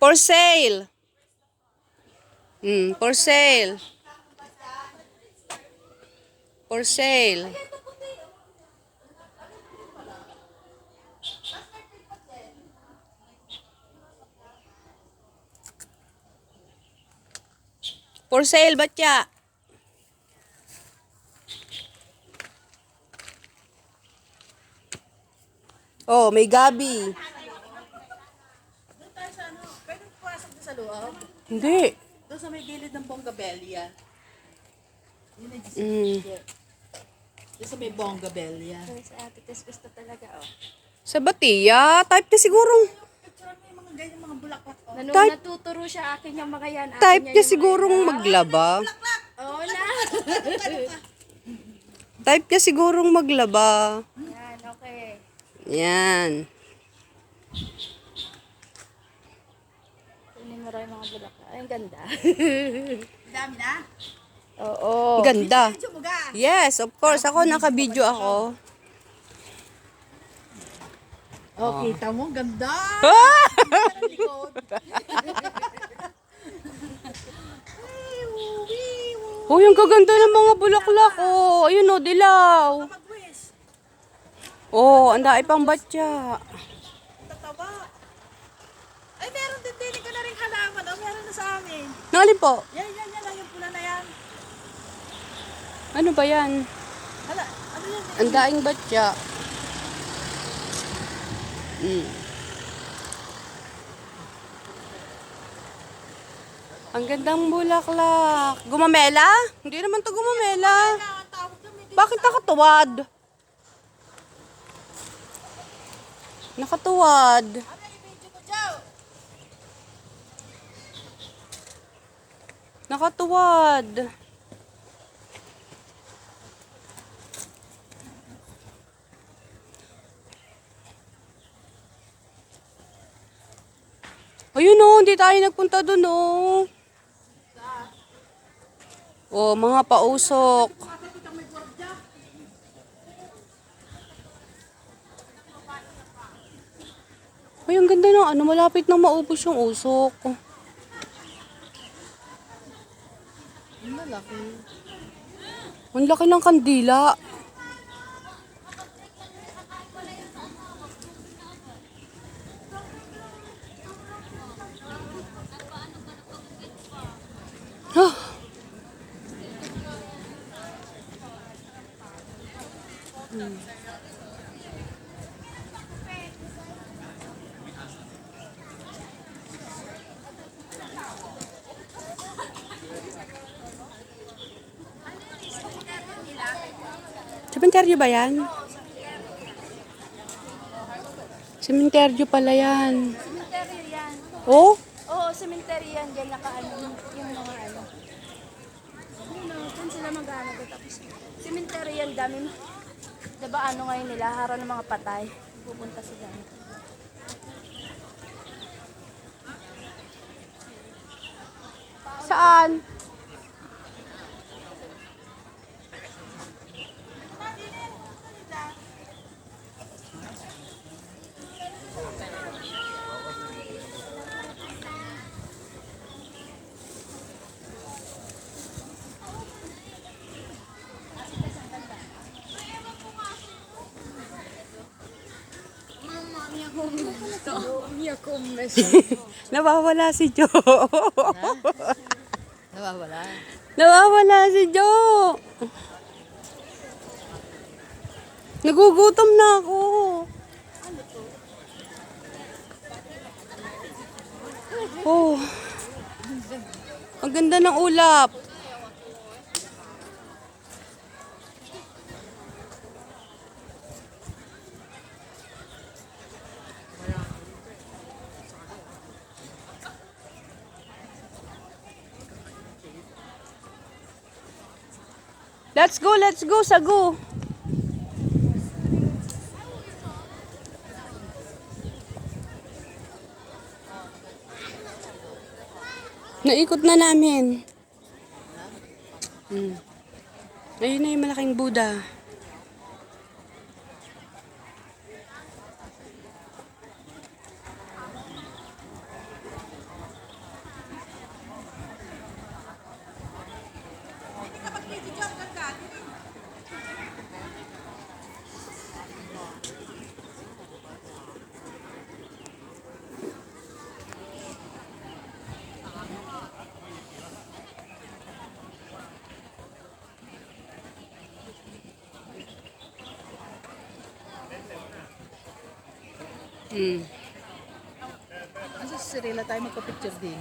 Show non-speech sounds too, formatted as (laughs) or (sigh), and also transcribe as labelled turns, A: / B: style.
A: For sale. Hmm, for sale. For sale. For sale, batya. Oh, may gabi.
B: Doon tayo sa ano, pwede pumasok doon sa loob.
A: Hindi.
B: Doon sa may gilid ng Bongabella. Yun ay
A: Mm.
B: Doon sa may Bongabella.
C: Sa ate, tas gusto talaga, oh.
A: Sa Batia, type na sigurong.
B: Ganyan, mga bulaklak. Oh.
A: Type-
C: natuturo siya akin yung mga yan. akin
A: Type
C: niya
A: niya sigurong
C: mga-
A: maglaba.
C: Oo na. (laughs)
A: Type niya sigurong maglaba.
C: Yan, okay.
A: Yan.
C: Mo bulak. Ay, ang ganda.
B: Dami na.
C: Oo.
A: Ganda.
B: Medyo muga.
A: Yes, of course. Ako naka-video ako.
B: Oh, kita mo, ganda.
A: Ah!
B: Ang (laughs) likod.
A: Uy, ang gaganda ng mga bulaklak. Oh, ayun oh, dilaw. Oh, ang dai pang batya.
B: Tataba. Ay, meron din din ka na rin halaman. Oh, meron na sa amin.
A: Nalin po?
B: Yan, yan, yan yung pula na yan.
A: Ano ba yan?
B: Hala, ano yan?
A: Ang daing batya. Mm. Ang gandang bulaklak. Gumamela? Hindi naman to gumamela. Bakit nakatuwad? Nakatuwad.
B: Ano yung video ko, Joe?
A: Nakatuwad. Ayun oh, hindi tayo nagpunta dun oh. Oh, mga pausok. Ay, ang ganda ng ano, malapit nang maubos yung usok.
B: Ang lalaki.
A: Ang laki ng kandila. Ah. Hmm. Sementeryo ba yan? Sementeryo pala yan.
C: Cemetery yan.
A: Oh?
C: Oo, cemetery yan. Diyan nakaano yung, mga ano. Ano, dyan sila doon. Tapos, cemetery yan. Daming, diba ano ngayon nila? Haro ng mga patay. Pupunta sila.
A: Saan? Nawawala si Jo.
B: Nawawala.
A: Nawawala si Jo. Nagugutom na ako. Oh. Ang ganda ng ulap. Let's go, let's go, sago. Naikot na namin. Hmm. Ayun na yung malaking Buddha. Hmm.
B: Asa si Cirilla tayo magpa-picture din.